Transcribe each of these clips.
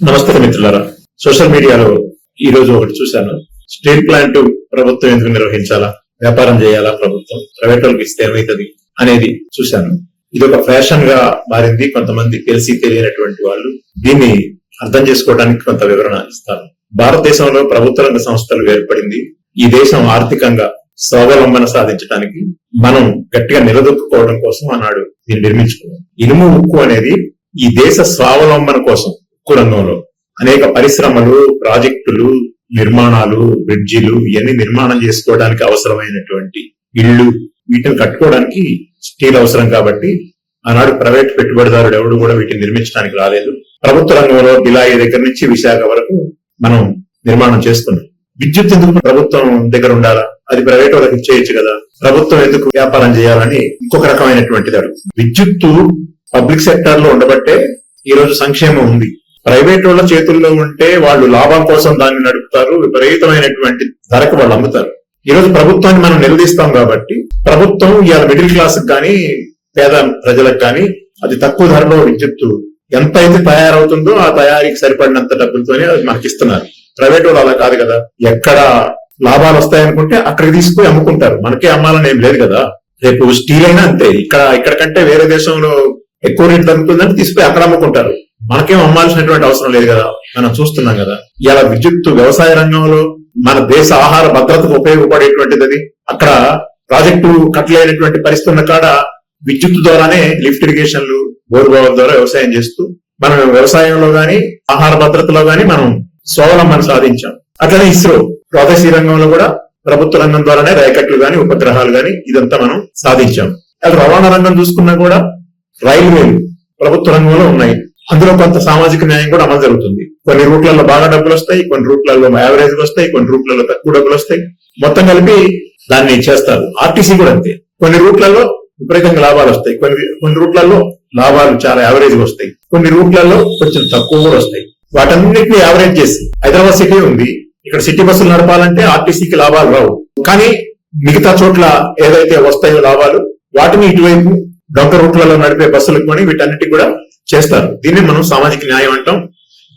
నమస్తే మిత్రులారా. సోషల్ మీడియాలో ఈ రోజు ఒకటి చూశాను. స్టీల్ ప్లాంట్ ప్రభుత్వం ఎందుకు నిర్వహించాలా? వ్యాపారం చేయాలా ప్రభుత్వం? ప్రైవేట్ వాళ్ళకి ఇస్తే ఏమవుతుంది అనేది చూశాను. ఇది ఒక ఫ్యాషన్గా మారింది. కొంతమంది తెలిసి తెలియనటువంటి వాళ్ళు దీన్ని అర్థం చేసుకోవడానికి కొంత వివరణ ఇస్తారు భారతదేశంలో ప్రభుత్వ రంగ సంస్థలు ఏర్పడింది. ఈ దేశం ఆర్థికంగా స్వావలంబన సాధించడానికి మనం గట్టిగా నిలదొక్కుకోవడం కోసం ఆనాడు దీన్ని నిర్మించుకున్నాం. ఇనుము ఉక్కు అనేది ఈ దేశ స్వావలంబన కోసం ఉక్కు రంగంలో అనేక పరిశ్రమలు ప్రాజెక్టులు నిర్మాణాలు బ్రిడ్జిలు ఇవన్నీ నిర్మాణం చేసుకోవడానికి అవసరమైనటువంటి ఇళ్ళు వీటిని కట్టుకోవడానికి స్టీల్ అవసరం కాబట్టి ఆనాడు ప్రైవేట్ పెట్టుబడిదారుడు ఎవడు కూడా వీటిని నిర్మించడానికి రాలేదు. ప్రభుత్వ రంగంలో బిలాయి దగ్గర నుంచి విశాఖ వరకు మనం నిర్మాణం చేస్తున్నాం. విద్యుత్ ఎందుకు ప్రభుత్వం దగ్గర ఉండాలా? అది ప్రైవేట్ వాళ్ళకి ఇచ్చేయచ్చు కదా. ప్రభుత్వం ఎందుకు వ్యాపారం చేయాలని ఇంకొక రకమైనటువంటిది అడుగుతుంది. విద్యుత్తు పబ్లిక్ సెక్టార్లో ఉండబట్టే ఈ రోజు సంక్షేమం ఉంది. ప్రైవేట్ వాళ్ళ చేతుల్లో ఉంటే వాళ్ళు లాభం కోసం దాన్ని నడుపుతారు విపరీతమైనటువంటి ధరకు వాళ్ళు అమ్ముతారు. ఈ రోజు ప్రభుత్వాన్ని మనం నిలదీస్తాం కాబట్టి ప్రభుత్వం ఇవాళ మిడిల్ క్లాస్ కానీ పేద ప్రజలకు కానీ అది తక్కువ ధరలో విద్యుత్తు ఎంత అయితే తయారవుతుందో ఆ తయారీకి సరిపడినంత డబ్బులతోనే అది మనకి ఇస్తున్నారు ప్రైవేట్ వాళ్ళు అలా కాదు కదా. ఎక్కడ లాభాలు వస్తాయనుకుంటే అక్కడికి తీసుకుని అమ్ముకుంటారు. మనకే అమ్మాలని ఏం లేదు కదా. రేపు స్టీల్ అయినా అంతే. ఇక్కడ ఇక్కడ కంటే వేరే దేశంలో ఎక్కువ రేట్లు అమ్ముతుందని తీసుకుని అక్కడ అమ్ముకుంటారు. మనకేం అమ్మాల్సినటువంటి అవసరం లేదు కదా? మనం చూస్తున్నాం కదా. ఇలా విద్యుత్ వ్యవసాయ రంగంలో మన దేశ ఆహార భద్రతకు ఉపయోగపడేటువంటిది అది అక్కడ ప్రాజెక్టు కట్టలేనటువంటి పరిస్థితున్న కాడ విద్యుత్ ద్వారానే లిఫ్ట్ ఇరిగేషన్లు బోరుబావుల ద్వారా వ్యవసాయం చేస్తూ మనం వ్యవసాయంలో గాని ఆహార భద్రతలో గాని మనం స్వావలంబన సాధించాం. అట్లనే ఇస్రో ప్రాదేశీ రంగంలో కూడా ప్రభుత్వ రంగం ద్వారానే రైకట్లు గాని ఉపగ్రహాలు గాని ఇదంతా మనం సాధించాం. అది రవాణా రంగం చూసుకున్నా కూడా రైల్వేలు ప్రభుత్వ రంగంలో ఉన్నాయి. అందులో కొంత సామాజిక న్యాయం కూడా అమలు జరుగుతుంది. కొన్ని రూట్లలో బాగా డబ్బులు వస్తాయి కొన్ని రూట్లలో యావరేజ్ వస్తాయి కొన్ని రూట్లలో తక్కువ డబ్బులు వస్తాయి. మొత్తం కలిపి దాన్ని చేస్తారు. ఆర్టీసీ కూడా అంతే. కొన్ని రూట్లలో విపరీతంగా లాభాలు వస్తాయి. కొన్ని కొన్ని రూట్లలో లాభాలు చాలా యావరేజ్ వస్తాయి. కొన్ని రూట్లలో కొంచెం తక్కువ కూడా వస్తాయి. వాటన్నిటిని యావరేజ్ చేసి హైదరాబాద్ సిటీ ఉంది. ఇక్కడ సిటీ బస్సులు నడపాలంటే ఆర్టీసీకి లాభాలు రావు. కానీ మిగతా చోట్ల ఏదైతే వస్తాయో లాభాలు వాటిని ఇటువైపు డొంక రూట్లలో నడిపే బస్సులకు కానీ వీటన్నిటి కూడా చేస్తారు. దీన్ని మనం సామాజిక న్యాయం అంటాం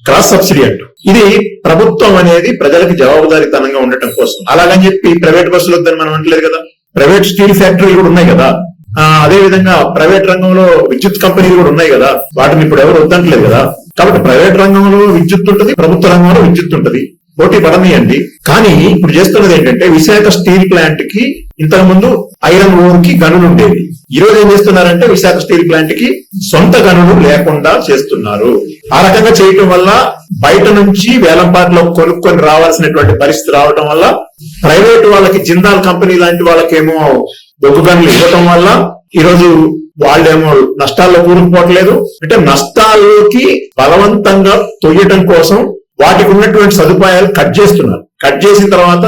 క్రాస్ సబ్సిడీ అంటాం. ఇది ప్రభుత్వం అనేది ప్రజలకు జవాబుదారీతనంగా ఉండటం కోసం. అలాగని చెప్పి ప్రైవేట్ బస్సులు వద్దని మనం అంటలేదు కదా. ప్రైవేట్ స్టీల్ ఫ్యాక్టరీలు కూడా ఉన్నాయి కదా. ఆ, అదే విధంగా ప్రైవేట్ రంగంలో విద్యుత్ కంపెనీలు కూడా ఉన్నాయి కదా. వాటిని ఇప్పుడు ఎవరు వద్దంటలేదు కదా. కాబట్టి ప్రైవేట్ రంగంలో విద్యుత్ ఉంటుంది ప్రభుత్వ రంగంలో విద్యుత్ ఉంటుంది. పోటీ పడనీయండి. కానీ ఇప్పుడు చేస్తున్నది ఏంటంటే విశాఖ స్టీల్ ప్లాంట్కి ఇంతకు ముందు ఐరన్ ఓర్కి గనులు ఉండేవి. ఈ రోజు ఏం చేస్తున్నారంటే విశాఖ స్టీల్ ప్లాంట్కి సొంత గనులు లేకుండా చేస్తున్నారు. ఆ రకంగా చేయటం వల్ల బయట నుంచి వేలంపాట్లో కొనుక్కొని రావాల్సినటువంటి పరిస్థితి రావటం వల్ల ప్రైవేట్ వాళ్ళకి జిందాల్ కంపెనీ లాంటి వాళ్ళకేమో బొగ్గు గనులు ఇవ్వటం వల్ల ఈ రోజు వాళ్ళేమో నష్టాల్లో కూరుకుపోవట్లేదు. అంటే నష్టాల్లోకి బలవంతంగా తొయ్యటం కోసం వాటికి ఉన్నటువంటి సదుపాయాలు కట్ చేస్తున్నారు. కట్ చేసిన తర్వాత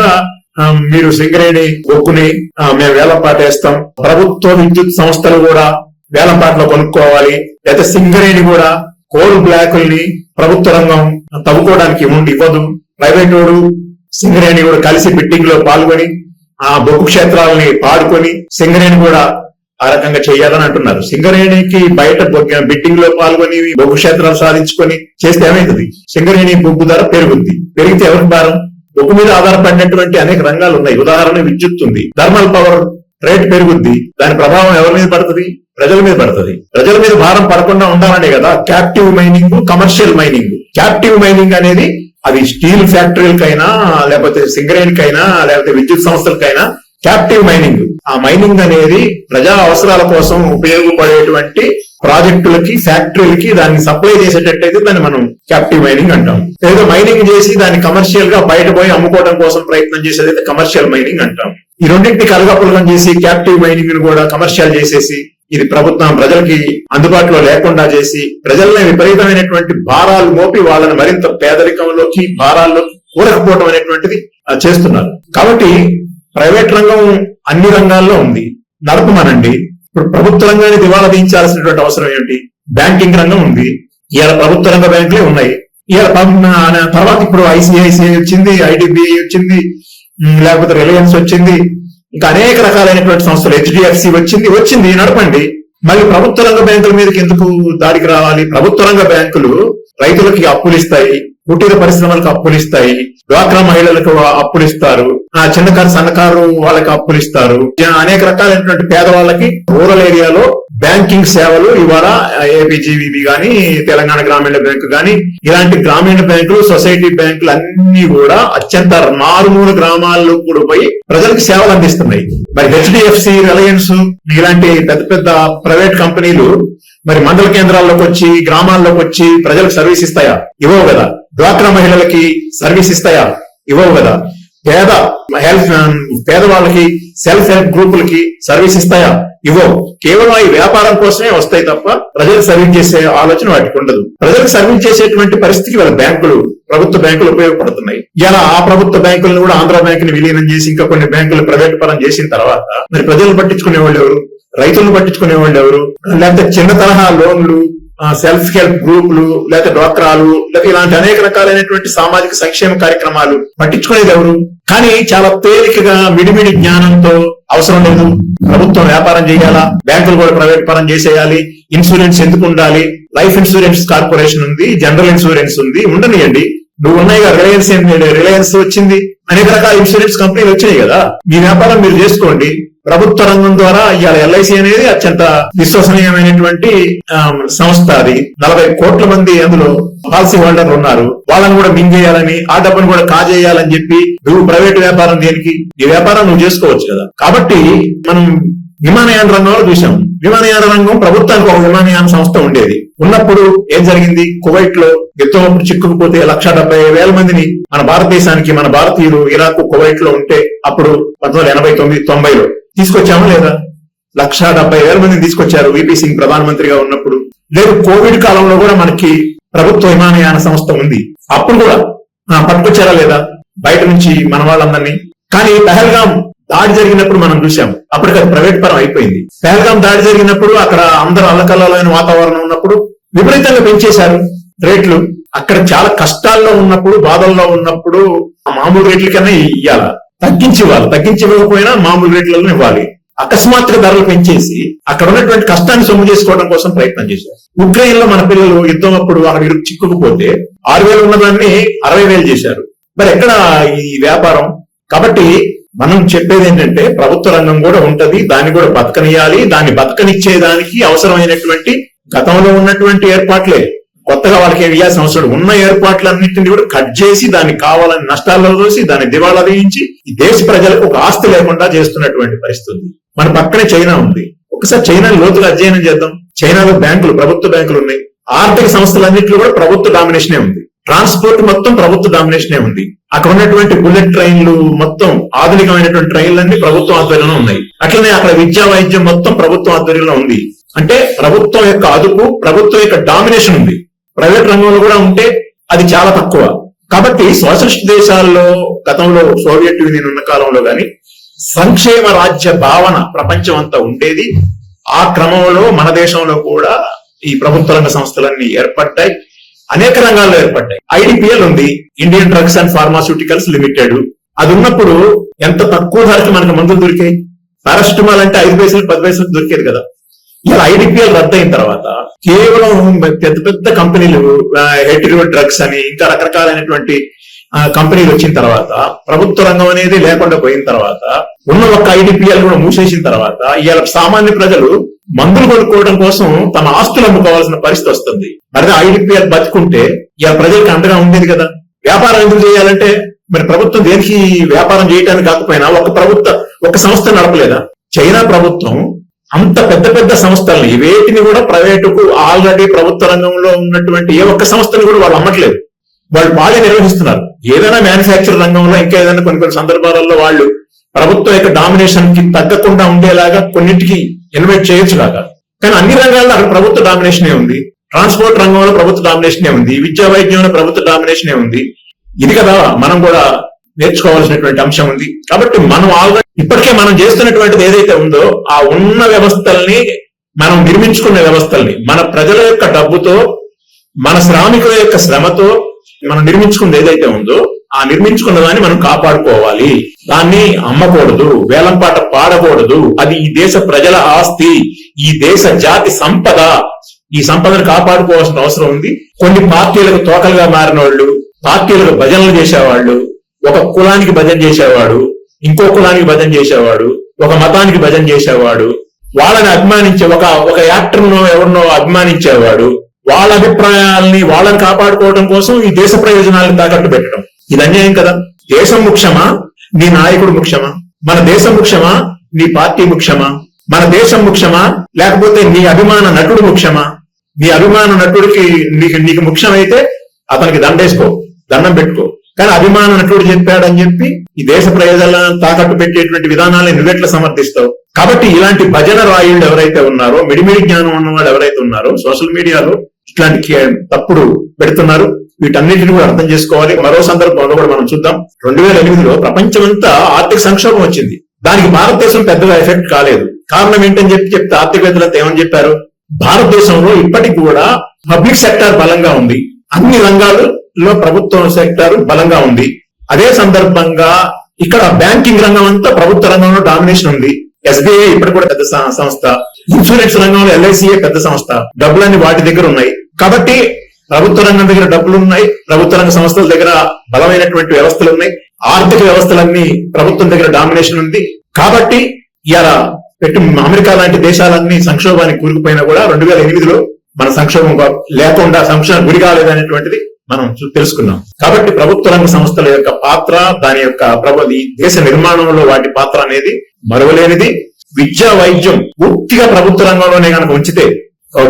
మీరు సింగరేణి బొగ్గుని మేము వేలంపాట వేస్తాం. ప్రభుత్వ విద్యుత్ సంస్థలు కూడా వేలంపాటలో కొనుక్కోవాలి. లేదా సింగరేణి కూడా కోల్ బ్లాకుల్ని ప్రభుత్వ రంగం తవ్వుకోవడానికి ఇవ్వండి ఇవ్వదు. ప్రైవేట్ వాడు సింగరేణి కూడా కలిసి బిట్టింగ్లో పాల్గొని ఆ బొగ్గు క్షేత్రాలని పాడుకొని సింగరేణి కూడా ఆ రకంగా చేయాలని అంటున్నారు. సింగరేణికి బయట బొగ్గు- బిడ్డింగ్లో పాల్గొని బొగ్గు క్షేత్రాలు సాధించుకొని చేస్తే ఏమైతుంది? సింగరేణి బొగ్గు ధర పెరుగుద్ది. పెరిగితే ఎవరికి భారం? బొగ్గు మీద ఆధారపడినటువంటి అనేక రంగాలు ఉన్నాయి. ఉదాహరణ విద్యుత్ ఉంది. థర్మల్ పవర్ రేట్ పెరుగుద్ది. దాని ప్రభావం ఎవరి మీద పడుతుంది? ప్రజల మీద పడుతుంది. ప్రజల మీద భారం పడకుండా ఉండాలనే కదా captive mining commercial mining captive mining అనేది అది స్టీల్ ఫ్యాక్టరీలకైనా లేకపోతే సింగరేణికైనా లేకపోతే విద్యుత్ సంస్థలకైనా క్యాప్టివ్ మైనింగ్ ఆ మైనింగ్ అనేది ప్రజా అవసరాల కోసం ఉపయోగపడేటువంటి ప్రాజెక్టులకి ఫ్యాక్టరీలకి దాన్ని సప్లై చేసేటట్టయితే దాన్ని మనం క్యాప్టివ్ మైనింగ్ అంటాం. లేదా మైనింగ్ చేసి దాన్ని కమర్షియల్గా బయట పోయి అమ్ముకోవడం కోసం ప్రయత్నం చేసేదైతే కమర్షియల్ మైనింగ్ అంటాం. ఈ రెండింటిని కలగపులగం చేసి క్యాప్టివ్ మైనింగ్ని కూడా కమర్షియల్ చేసేసి ఇది ప్రభుత్వం ప్రజలకి అందుబాటులో లేకుండా చేసి ప్రజల్ని విపరీతమైనటువంటి భారాలు మోపి వాళ్ళని మరింత పేదరికంలోకి భారాల్లో కూరకపోవడం అనేటువంటిది చేస్తున్నారు. కాబట్టి ప్రైవేట్ రంగం అన్ని రంగాల్లో ఉంది. నడపమనండి. ఇప్పుడు ప్రభుత్వ రంగాన్ని దివాలా తీయించాల్సినటువంటి అవసరం ఏంటి? బ్యాంకింగ్ రంగం ఉంది. ఇవాళ ప్రభుత్వ రంగ బ్యాంకులే ఉన్నాయి. ఇవాళ తర్వాత ఇప్పుడు ఐసిఐసిఐ వచ్చింది ఐడిబిఐ వచ్చింది లేకపోతే రిలయన్స్ వచ్చింది. ఇంకా అనేక రకాలైనటువంటి సంస్థలు హెచ్డిఎఫ్సి వచ్చింది వచ్చింది నడపండి. మళ్ళీ ప్రభుత్వ రంగ బ్యాంకుల మీదకి ఎందుకు దాడికి రావాలి? ప్రభుత్వ రంగ బ్యాంకులు రైతులకి అప్పులు ఇస్తాయి. కుటీర పరిశ్రమలకు అప్పులు ఇస్తాయి. డ్వాక్రా మహిళలకు అప్పులు ఇస్తారు. ఆ చిన్నకారు సన్నకారు వాళ్ళకి అప్పులు ఇస్తారు. అనేక రకాలైనటువంటి పేదవాళ్ళకి రూరల్ ఏరియాలో బ్యాంకింగ్ సేవలు ఇవాళ ఏపీజీవీబీ గాని తెలంగాణ గ్రామీణ బ్యాంకు గాని ఇలాంటి గ్రామీణ బ్యాంకులు సొసైటీ బ్యాంకులు అన్ని కూడా అత్యంత మారుమూల గ్రామాల్లో కూడా పోయి ప్రజలకు సేవలు అందిస్తున్నాయి. మరి హెచ్డిఎఫ్సి రిలయన్స్ ఇలాంటి పెద్ద పెద్ద ప్రైవేట్ కంపెనీలు మరి మండల కేంద్రాల్లోకి వచ్చి గ్రామాల్లోకి వచ్చి ప్రజలకు సర్వీస్ ఇస్తాయా? ఇవ్వవు కదా. డ్వాక్రా మహిళలకి సర్వీస్ ఇస్తాయా? ఇవ్వవు కదా. పేద హెల్ప్ పేదవాళ్ళకి సెల్ఫ్ హెల్ప్ గ్రూపులకి సర్వీస్ ఇస్తాయా? ఇవ్వవు. కేవలం ఈ వ్యాపారం కోసమే వస్తాయి తప్ప ప్రజలకు సర్వీస్ చేసే ఆలోచన వాటికి ఉండదు. ప్రజలకు సర్వీస్ చేసేటువంటి పరిస్థితికి వాళ్ళ బ్యాంకులు ప్రభుత్వ బ్యాంకులు ఉపయోగపడుతున్నాయి. ఇలా ఆ ప్రభుత్వ బ్యాంకులను కూడా ఆంధ్ర బ్యాంకుని విలీనం చేసి ఇంకా కొన్ని బ్యాంకులు ప్రైవేట్ పరం చేసిన తర్వాత మరి ప్రజలను పట్టించుకునే వాళ్ళు ఎవరు? రైతులను పట్టించుకునే వాళ్ళు ఎవరు? లేకపోతే చిన్న తరహా లోన్లు సెల్ఫ్ హెల్ప్ గ్రూపులు లేకపోతే డ్వాక్రాలు లేకపోతే ఇలాంటి అనేక రకాలైనటువంటి సామాజిక సంక్షేమ కార్యక్రమాలు పట్టించుకునేది ఎవరు? కానీ చాలా తేలికగా మిడిమిడి జ్ఞానంతో అవసరం లేదు. ప్రభుత్వం వ్యాపారం చేయాలా? బ్యాంకులు కూడా ప్రైవేట్ పరం చేసేయాలి. ఇన్సూరెన్స్ ఎందుకు ఉండాలి? లైఫ్ ఇన్సూరెన్స్ కార్పొరేషన్ ఉంది జనరల్ ఇన్సూరెన్స్ ఉంది ఉండనియండి. నువ్వు ఉన్నాయి రిలయన్స్ రిలయన్స్ వచ్చింది. అనేక రకాల ఇన్సూరెన్స్ కంపెనీలు వచ్చినాయి కదా. మీ వ్యాపారం మీరు చేసుకోండి. ప్రభుత్వ రంగం ద్వారా ఇవాళ ఎల్ఐసి అనేది అత్యంత విశ్వసనీయమైనటువంటి సంస్థ అది. నలభై కోట్ల మంది అందులో పాలసీ హోల్డర్లు ఉన్నారు. వాళ్ళని కూడా మింగేయాలని ఆ డబ్బును కూడా కాజేయాలని చెప్పి నువ్వు ప్రైవేట్ వ్యాపారం దేనికి? ఈ వ్యాపారం నువ్వు చేసుకోవచ్చు కదా. కాబట్టి మనం విమానయాన రంగంలో చూసాం విమానయాన రంగం ప్రభుత్వానికి ఒక విమానయాన సంస్థ ఉండేది. ఉన్నప్పుడు ఏం జరిగింది? కువైట్లో యుద్ధం చిక్కుకుపోతే లక్ష డెబ్బై వేల మందిని మన భారతదేశానికి మన భారతీయులు ఇరాక్ కువైట్లో ఉంటే అప్పుడు పంతొమ్మిది ఎనభై తొమ్మిది తొంభైలో తీసుకొచ్చామా లేదా? లక్ష డెబ్బై వేల మందిని తీసుకొచ్చారు విపి సింగ్ ప్రధానమంత్రిగా ఉన్నప్పుడు. లేదు కోవిడ్ కాలంలో కూడా మనకి ప్రభుత్వ విమానయాన సంస్థ ఉంది. అప్పుడు కూడా పట్టుకొచ్చారా లేదా? బయట నుంచి మన వాళ్ళందరినీ. కానీ పహల్గాం దాడి జరిగినప్పుడు మనం చూసాం అప్పటికి అది ప్రైవేట్ పరం అయిపోయింది. పహల్గాం దాడి జరిగినప్పుడు అక్కడ అందరూ అల్లకల్లమైన వాతావరణం ఉన్నప్పుడు విపరీతంగా పెంచేశారు రేట్లు. అక్కడ చాలా కష్టాల్లో ఉన్నప్పుడు బాధల్లో ఉన్నప్పుడు ఆ మామూలు రేట్ల కన్నా ఇవ్వాల తగ్గించి ఇవ్వాలి. తగ్గించి ఇవ్వకపోయినా మామూలు రేట్లలో ఇవ్వాలి. అకస్మాత్తుగా ధరలు పెంచేసి అక్కడ ఉన్నటువంటి కష్టాన్ని సొమ్ము చేసుకోవడం కోసం ప్రయత్నం చేశారు. ఉక్రెయిన్లో మన పిల్లలు యుద్ధం అప్పుడు అక్కడ ఇరుకు చిక్కుకుపోతే ఆరు వేలు ఉన్నదాన్ని అరవై వేలు చేశారు. మరి ఎక్కడ ఈ వ్యాపారం? కాబట్టి మనం చెప్పేది ఏంటంటే ప్రభుత్వ రంగం కూడా ఉంటది దాన్ని కూడా బతకనియాలి దాన్ని బతకనిచ్చేదానికి అవసరమైనటువంటి గతంలో ఉన్నటువంటి ఏర్పాట్లే. కొత్తగా వాళ్ళకి ఏం ఇవ్వాల్సిన అవసరం ఉన్న ఏర్పాట్లన్నింటినీ కూడా కట్ చేసి దాన్ని కావాలని నష్టాల్లో చూసి దాన్ని దివాళా వేయించి ఈ దేశ ప్రజలకు ఒక ఆస్తి లేకుండా చేస్తున్నటువంటి పరిస్థితి. మన పక్కనే చైనా ఉంది. ఒకసారి చైనా లోతుగా అధ్యయనం చేద్దాం. చైనాలో బ్యాంకులు ప్రభుత్వ బ్యాంకులు ఉన్నాయి. ఆర్థిక సంస్థలన్నింటిలో కూడా ప్రభుత్వ డామినేషనే ఉంది. ట్రాన్స్పోర్ట్ మొత్తం ప్రభుత్వ డామినేషనే ఉంది. అక్కడ ఉన్నటువంటి బుల్లెట్ ట్రైన్లు మొత్తం ఆధునికమైనటువంటి ట్రైన్లన్నీ ప్రభుత్వం ఆధ్వర్యంలో ఉన్నాయి. అట్లనే అక్కడ విద్యా వైద్యం మొత్తం ప్రభుత్వం ఆధ్వర్యంలో ఉంది. అంటే ప్రభుత్వం యొక్క అదుపు ప్రభుత్వం యొక్క డామినేషన్ ఉంది. ప్రైవేట్ రంగంలో కూడా ఉంటే అది చాలా తక్కువ. కాబట్టి సోషలిస్ట్ దేశాల్లో గతంలో సోవియట్ యూనియన్ ఉన్న కాలంలో గాని సంక్షేమ రాజ్య భావన ప్రపంచం అంతా ఉండేది. ఆ క్రమంలో మన దేశంలో కూడా ఈ ప్రభుత్వ రంగ సంస్థలన్నీ ఏర్పడ్డాయి. అనేక రంగాల్లో ఏర్పడ్డాయి. ఐడిపిఎల్ ఉంది Indian drugs and pharmaceuticals limited. అది ఉన్నప్పుడు ఎంత తక్కువ ధరకి మనకు మందులు దొరికాయి? పారాసిటమాల్ అంటే ఐదు పైసలు పది పైసలు దొరికేది కదా. ఇలా ఐడిపిఎల్ రద్దయిన తర్వాత కేవలం పెద్ద పెద్ద కంపెనీలు హెటిరో డ్రగ్స్ అని ఇంకా రకరకాలైనటువంటి కంపెనీలు వచ్చిన తర్వాత ప్రభుత్వ రంగం అనేది లేకుండా పోయిన తర్వాత ఉన్న ఒక్క ఐడిపిఎల్ కూడా మూసేసిన తర్వాత ఇవాళ సామాన్య ప్రజలు మందులు కొనుక్కోవడం కోసం తమ ఆస్తులు అమ్ముకోవాల్సిన పరిస్థితి వస్తుంది. మరి ఐడిపిఎల్ బతుకుంటే ఇవాళ ప్రజలకు అండగా ఉండేది కదా. వ్యాపారం ఎందుకు చేయాలంటే మరి ప్రభుత్వం దేనికి వ్యాపారం చేయడానికి కాకపోయినా ఒక ప్రభుత్వ ఒక సంస్థ నడపలేదా? చైనా ప్రభుత్వం అంత పెద్ద పెద్ద సంస్థల్ని వేటిని కూడా ప్రైవేటుకు ఆల్రెడీ ప్రభుత్వ రంగంలో ఉన్నటువంటి ఏ ఒక్క సంస్థను కూడా వాళ్ళు అమ్మట్లేదు. వాళ్ళు బాగా నిర్వహిస్తున్నారు. ఏదైనా మ్యానుఫ్యాక్చర్ రంగంలో ఇంకా ఏదైనా కొన్ని కొన్ని సందర్భాలలో వాళ్ళు ప్రభుత్వం యొక్క డామినేషన్కి తగ్గకుండా ఉండేలాగా కొన్నింటికి ఇన్వైట్ చేయొచ్చు లాగా కానీ అన్ని రంగాల్లో అక్కడ ప్రభుత్వ డామినేషనే ఉంది. ట్రాన్స్పోర్ట్ రంగంలో ప్రభుత్వ డామినేషనే ఉంది. విద్యా వైద్యంలో ప్రభుత్వ డామినేషనే ఉంది. ఇది కదా మనం కూడా నేర్చుకోవాల్సినటువంటి అంశం ఉంది. కాబట్టి మనం ఆల్రెడీ ఇప్పటికే మనం చేస్తున్నటువంటిది ఏదైతే ఉందో ఆ ఉన్న వ్యవస్థల్ని మనం నిర్మించుకున్న వ్యవస్థల్ని మన ప్రజల యొక్క డబ్బుతో మన శ్రామికుల యొక్క శ్రమతో మనం నిర్మించుకున్నది ఏదైతే ఉందో ఆ నిర్మించుకున్న దాన్ని మనం కాపాడుకోవాలి. దాన్ని అమ్మకూడదు వేలంపాట పాడకూడదు. అది ఈ దేశ ప్రజల ఆస్తి ఈ దేశ జాతి సంపద. ఈ సంపదను కాపాడుకోవాల్సిన అవసరం ఉంది. కొన్ని పార్టీలకు తోకలుగా మారిన వాళ్ళు పార్టీలకు భజనలు చేసేవాళ్ళు ఒక కులానికి భజన చేసేవాడు ఇంకో కులానికి భజన చేసేవాడు ఒక మతానికి భజన చేసేవాడు వాళ్ళని అభిమానించే ఒక ఒక యాక్టర్నో ఎవరినో అభిమానించేవాడు వాళ్ళ అభిప్రాయాల్ని వాళ్ళని కాపాడుకోవడం కోసం ఈ దేశ ప్రయోజనాలను తాకట్టు పెట్టడం. ఇది అన్యాయం కదా? దేశం ముఖ్యమా? నీ నాయకుడు ముఖ్యమా? మన దేశం ముఖ్యమా? నీ పార్టీ ముఖ్యమా? మన దేశం ముఖ్యమా? లేకపోతే నీ అభిమాన నటుడు ముఖ్యమా? నీ అభిమాన నటుడికి నీకు నీకు ముఖ్యమైతే అతనికి దండేసుకో దండం పెట్టుకో. కానీ అభిమాన నటుడు చెప్పాడని చెప్పి ఈ దేశ ప్రయోజనాలను తాకట్టు పెట్టేటువంటి విధానాలను నువ్వెట్లా సమర్థిస్తావు? కాబట్టి ఇలాంటి భజన రాయుళ్ళు ఎవరైతే ఉన్నారో మిడిమిడి జ్ఞానం ఉన్నవాళ్ళు ఎవరైతే ఉన్నారో సోషల్ మీడియాలో ఇట్లాంటి కే- తప్పుడు పెడుతున్నారు. వీటన్నిటిని కూడా అర్థం చేసుకోవాలి. మరో సందర్భంలో కూడా మనం చూద్దాం. రెండు వేల ఎనిమిదిలో ప్రపంచమంతా ఆర్థిక సంక్షోభం వచ్చింది. దానికి భారతదేశం పెద్దగా ఎఫెక్ట్ కాలేదు. కారణం ఏంటని చెప్పి చెప్తే ఆర్థికవేత్తలంతా ఏమని చెప్పారు? భారతదేశంలో ఇప్పటికి కూడా పబ్లిక్ సెక్టార్ బలంగా ఉంది. అన్ని రంగాలు లో ప్రభుత్వ సెక్టార్ బలంగా ఉంది. అదే సందర్భంగా ఇక్కడ బ్యాంకింగ్ రంగం అంతా ప్రభుత్వ రంగంలో డామినేషన్ ఉంది. ఎస్బీఐ ఇప్పుడు కూడా పెద్ద సంస్థ. ఇన్సూరెన్స్ రంగంలో ఎల్ఐసిఏ పెద్ద సంస్థ. డబ్బులన్నీ వాటి దగ్గర ఉన్నాయి. కాబట్టి ప్రభుత్వ రంగం దగ్గర డబ్బులు ఉన్నాయి. ప్రభుత్వ రంగ సంస్థల దగ్గర బలమైనటువంటి వ్యవస్థలు ఉన్నాయి. ఆర్థిక వ్యవస్థలన్నీ ప్రభుత్వం దగ్గర డామినేషన్ ఉంది. కాబట్టి ఇలా పెట్టి అమెరికా లాంటి దేశాలన్నీ సంక్షోభానికి కూరుకుపోయినా కూడా రెండు వేల ఎనిమిదిలో మన సంక్షోభం లేకుండా సంక్షోభం గురి కాలేదనేటువంటిది మనం చూ- తెలుసుకున్నాం. కాబట్టి ప్రభుత్వ రంగ సంస్థల యొక్క పాత్ర దాని యొక్క ప్రభు దేశ నిర్మాణంలో వాటి పాత్ర అనేది మరువలేనిది. విద్యా వైద్యం పూర్తిగా ప్రభుత్వ రంగంలోనే కనుక ఉంచితే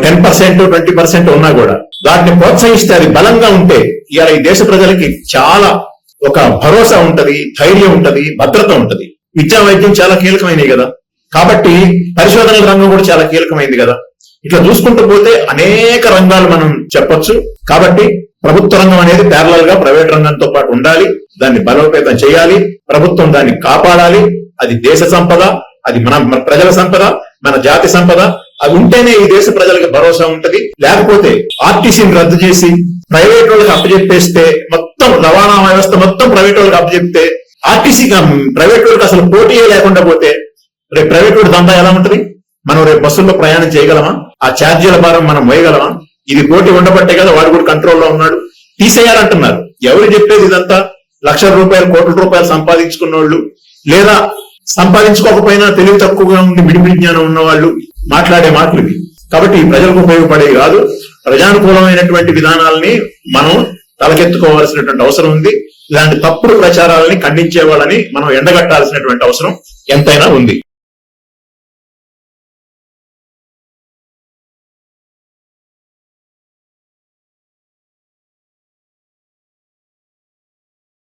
టెన్ పర్సెంట్ ట్వంటీ పర్సెంట్ ఉన్నా కూడా వాటిని ప్రోత్సహిస్తే అది బలంగా ఉంటే ఇవాళ ఈ దేశ ప్రజలకి చాలా ఒక భరోసా ఉంటది ధైర్యం ఉంటది భద్రత ఉంటది. విద్యా వైద్యం చాలా కీలకమైనవి కదా. కాబట్టి పరిశోధనల రంగం కూడా చాలా కీలకమైంది కదా. ఇట్లా చూసుకుంటూ పోతే అనేక రంగాలు మనం చెప్పొచ్చు. కాబట్టి ప్రభుత్వ రంగం అనేది ప్యారలల్గా ప్రైవేట్ రంగంతో పాటు ఉండాలి. దాన్ని బలోపేతం చేయాలి. ప్రభుత్వం దాన్ని కాపాడాలి. అది దేశ సంపద అది మన మన ప్రజల సంపద మన జాతి సంపద. అవి ఉంటేనే ఈ దేశ ప్రజలకు భరోసా ఉంటది. లేకపోతే ఆర్టీసీని రద్దు చేసి ప్రైవేట్ వాళ్ళకి అప్పచెప్పేస్తే మొత్తం రవాణా వ్యవస్థ మొత్తం ప్రైవేట్ వాళ్ళకి అప్పచెప్తే ఆర్టీసీ ప్రైవేట్ వాళ్ళకి అసలు పోటీయే లేకుండా పోతే రేపు ప్రైవేట్ వాడి దందా ఎలా ఉంటది? మనం రేపు బస్సుల్లో ప్రయాణం చేయగలమా? ఆ ఛార్జీల భారం మనం మోయగలమా ఇది పోటీ ఉండబట్టే కదా వాడు కూడా కంట్రోల్లో ఉన్నాడు. తీసేయాలంటున్నారు. ఎవరు చెప్పేది ఇదంతా? లక్ష రూపాయలు కోట్ల రూపాయలు సంపాదించుకున్న వాళ్ళు లేదా సంపాదించుకోకపోయినా తెలివి తక్కువగా ఉండి మిడిమిడి జ్ఞానం ఉన్న వాళ్ళు మాట్లాడే మాటలు ఇవి. కాబట్టి ప్రజలకు ఉపయోగపడేవి కాదు. ప్రజానుకూలమైనటువంటి విధానాలని మనం తలకెత్తుకోవాల్సినటువంటి అవసరం ఉంది. ఇలాంటి తప్పుడు ప్రచారాలని ఖండించే వాళ్ళని మనం ఎండగట్టాల్సినటువంటి అవసరం ఎంతైనా ఉంది.